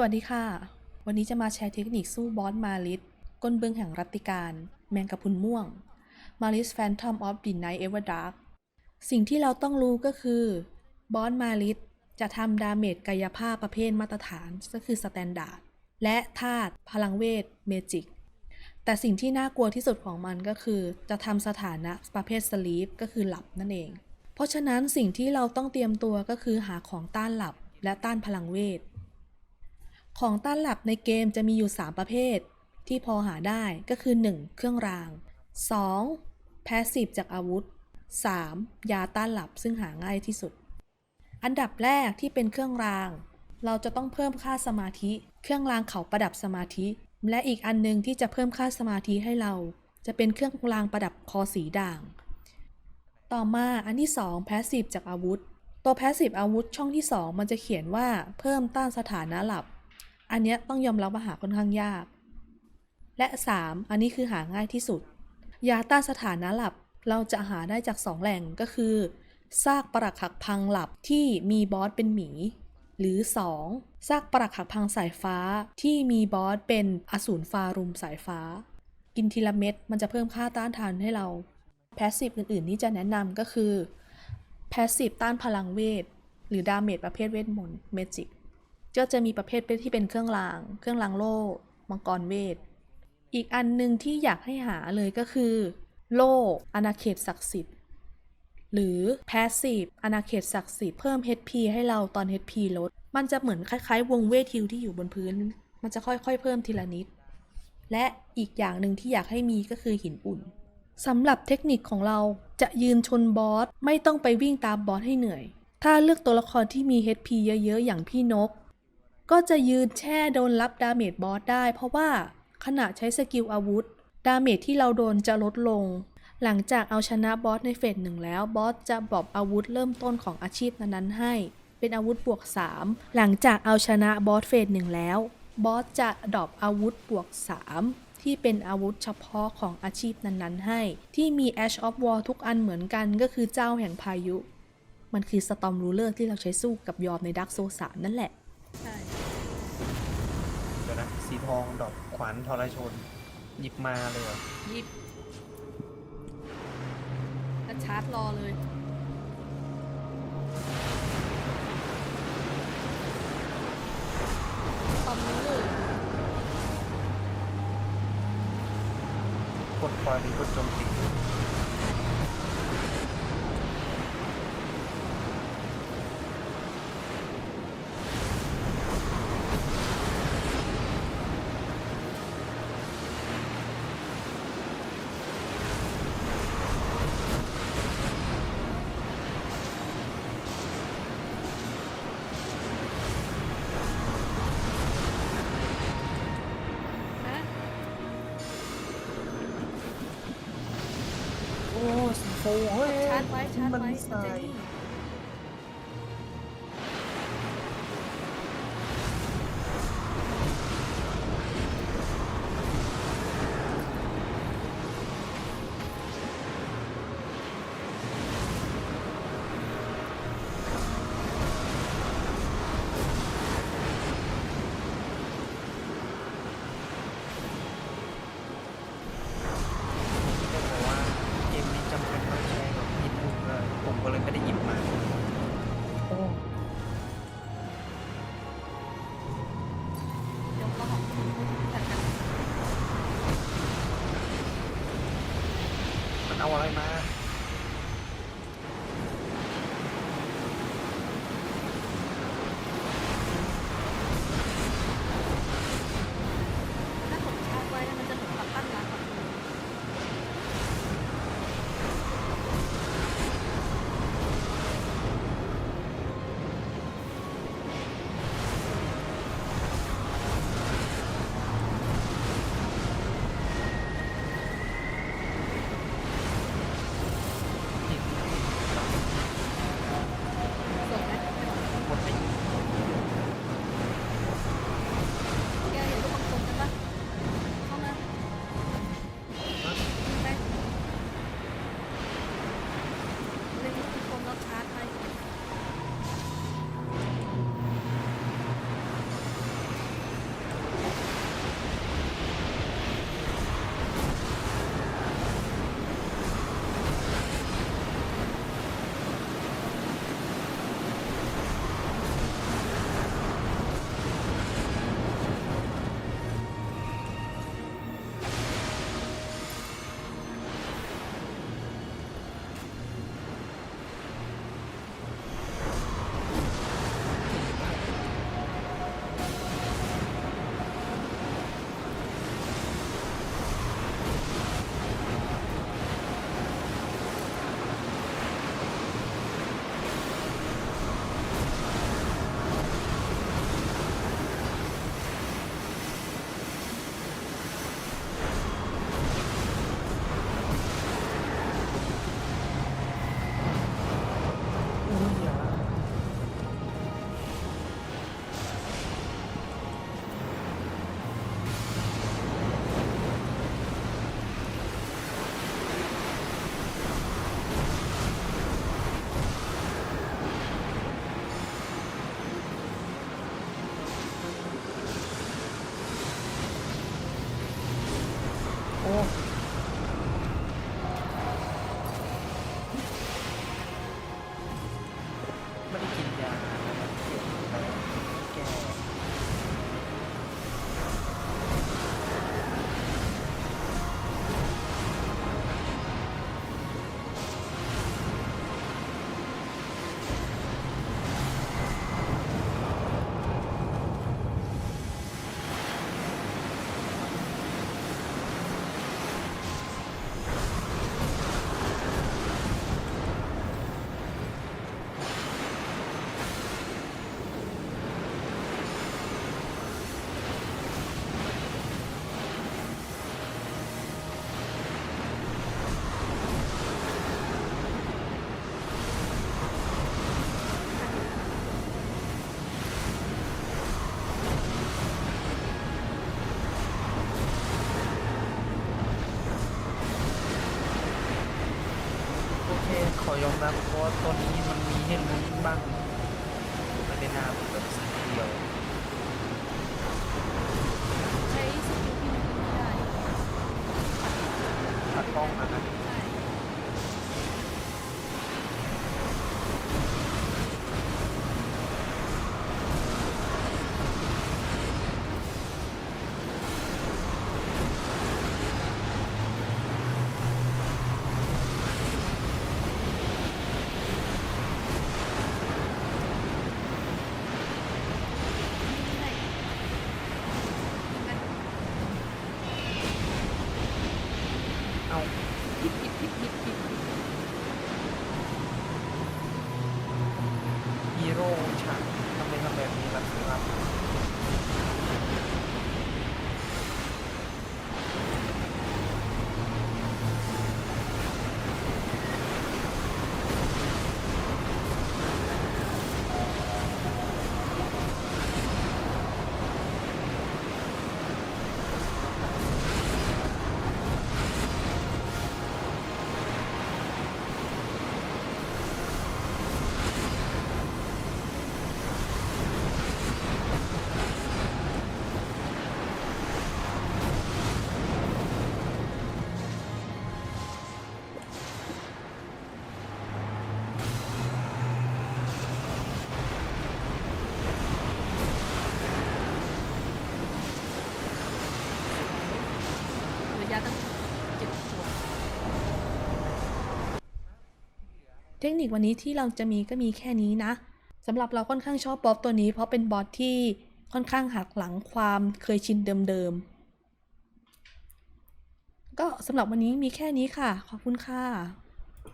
สวัสดีค่ะ วันนี้จะมาแชร์เทคนิคสู้บอสมาลิสก้นเบื้องแห่งรัตติการ แมงกะพุนม่วง มาลิสแฟนทอมออฟดินไนเอเวอร์ดาร์กสิ่งที่เราต้องรู้ก็คือบอสมาลิสจะทำดาเมจกายภาพประเภทมาตรฐานก็คือสแตนดาร์ดและธาตุพลังเวทเมจิก แต่สิ่งที่น่ากลัวที่สุดของมันก็คือ จะทำสถานะประเภทสลีปก็คือหลับนั่นเอง เพราะฉะนั้นสิ่งที่เราต้องเตรียมตัวก็คือหาของต้านหลับและต้านพลังเวท ของต้านหลับในเกมจะมีอยู่ 3 ประเภท ที่พอหาได้ก็คือ 1. เครื่องราง 2. แพสซีฟจากอาวุธ 3. ยาต้านหลับซึ่งหาง่ายที่สุด อันดับแรกที่เป็นเครื่องราง เราจะต้องเพิ่มค่าสมาธิ เครื่องรางเขาประดับสมาธิ และอีกอันหนึงที่จะเพิ่มค่าสมาธิให้เรา จะเป็นเครื่องรางประดับคอสีด่าง ต่อมาอันที่ 2 แพสซีฟจากอาวุธ ตัวแพสซีฟอาวุธช่องที่ 2 มันจะเขียนว่าเพิ่มต้านสถานะหลับ อันเนี้ยต้องยอมรับว่าหาค่อนข้างยาก และ 3 อันนี้คือหาง่ายที่สุด ยาต้านสถานะหลับเราจะหาได้จาก 2 แหล่งก็คือซากปรักหักพังหลับที่มีบอสเป็นหมี หรือ 2. ซากปรักหักพังสายฟ้าที่มีบอสเป็นอสูรฟารุมสายฟ้า กินทีละเม็ดมันจะเพิ่มค่าต้านทานให้เราแพสซีฟอื่นๆที่จะแนะนำก็คือแพสซีฟต้านพลังเวท หรือดาเมจประเภทเวทมนต์เมจิก ก็จะมีประเภทที่เป็นเครื่องราง เครื่องรางโล่มังกรเวท อีกอันหนึ่งที่อยากให้หาเลยก็คือ โล่อาณาเขตศักดิ์สิทธิ์ หรือ Passive อาณาเขตศักดิ์สิทธิ์เพิ่ม HP ให้เราตอน HP ลด มันจะเหมือนคล้ายๆ วงเวทฮิลที่อยู่บนพื้น มันจะค่อยๆ เพิ่มทีละนิด และอีกอย่างหนึ่งที่อยากให้มีก็คือหินอุ่นสำหรับเทคนิคของเราจะยืนชนบอส ไม่ต้องไปวิ่งตามบอสให้เหนื่อย ถ้าเลือกตัวละครที่มี HP เยอะๆ อย่างพี่นก ก็จะยืนแช่โดนรับดาเมจบอสได้ เพราะว่าขณะใช้สกิลอาวุธ ดาเมจที่เราโดนจะลดลง หลังจากเอาชนะบอสในเฟสหนึ่งแล้วบอสจะบอบอาวุธเริ่มต้นของอาชีพนั้นๆให้ เป็นอาวุธบวก 3 หลังจากเอาชนะบอสเฟสหนึ่งแล้วบอสจะดรอปอาวุธบวก 3 ที่เป็นอาวุธเฉพาะของอาชีพนั้นๆ ให้ ที่มี Ash of War ทุกอันเหมือนกันก็คือเจ้าแห่งพายุ มันคือสตอมรูเลอร์ที่เราใช้สู้กับยอมในดักโซสานั่นแหละ ใช่ ทองดอกขวานทรชน หยิบมาเลยเหรอยิบแล้วชาร์จรอเลยความรู้เลยกดปล่อยหรือกดโจมตี โฟเฮ้ยชาร์จไว้ชาร์จไว้มันมันใส่ เอาอะไรมา ยอมรับเพราะว่าตัวนี้มันมีให้ลุ้นบ้างไม่ได้น่าแบบสีเดียวใช้สกิลที่มันไม่ได้ถ้ากล้องอะนะ เทคนิควันนี้ที่เราจะมีก็มีแค่นี้นะสำหรับเราค่อนข้างชอบบอสตัวนี้ เพราะเป็นบอสที่ค่อนข้างหักหลังความเคยชินเดิมๆ ก็สำหรับวันนี้มีแค่นี้ค่ะ ขอบคุณค่ะ